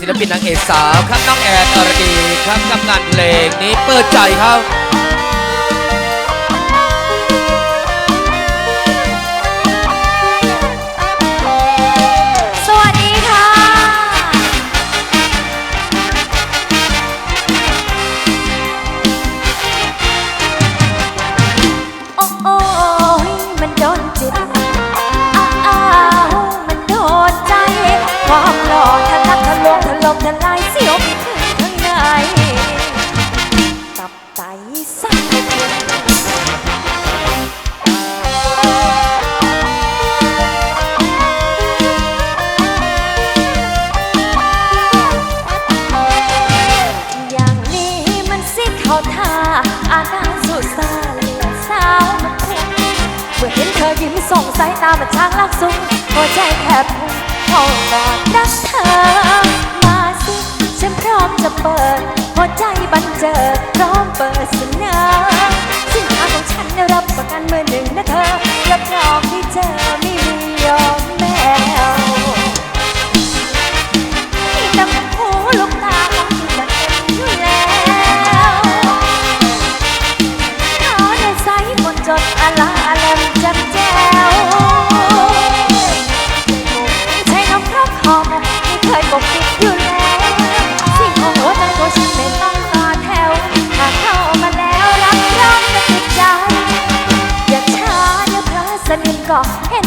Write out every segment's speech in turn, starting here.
ศิลปินนางเอกสาวครับน้องแอนอรดีครับกับงานเพลงนี้เปิดใจครับ ยิ้มส่งสายตามันช้างลักซุ้มหัวใจแทบพุ่งเข้าแบบรักเธอ มาสิ ฉันพร้อมจะเปิด หัวใจบันเจิดพร้อมเปิดเสนอสินค้าของฉันรับประกันเมื่อหนึ่งนะเธอรับรองที่เจอ and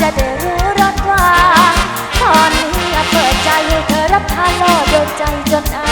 จะได้รู้รสว่าตอนนี้เปิดใจให้เธอรับทานโลดโดนใจจนอา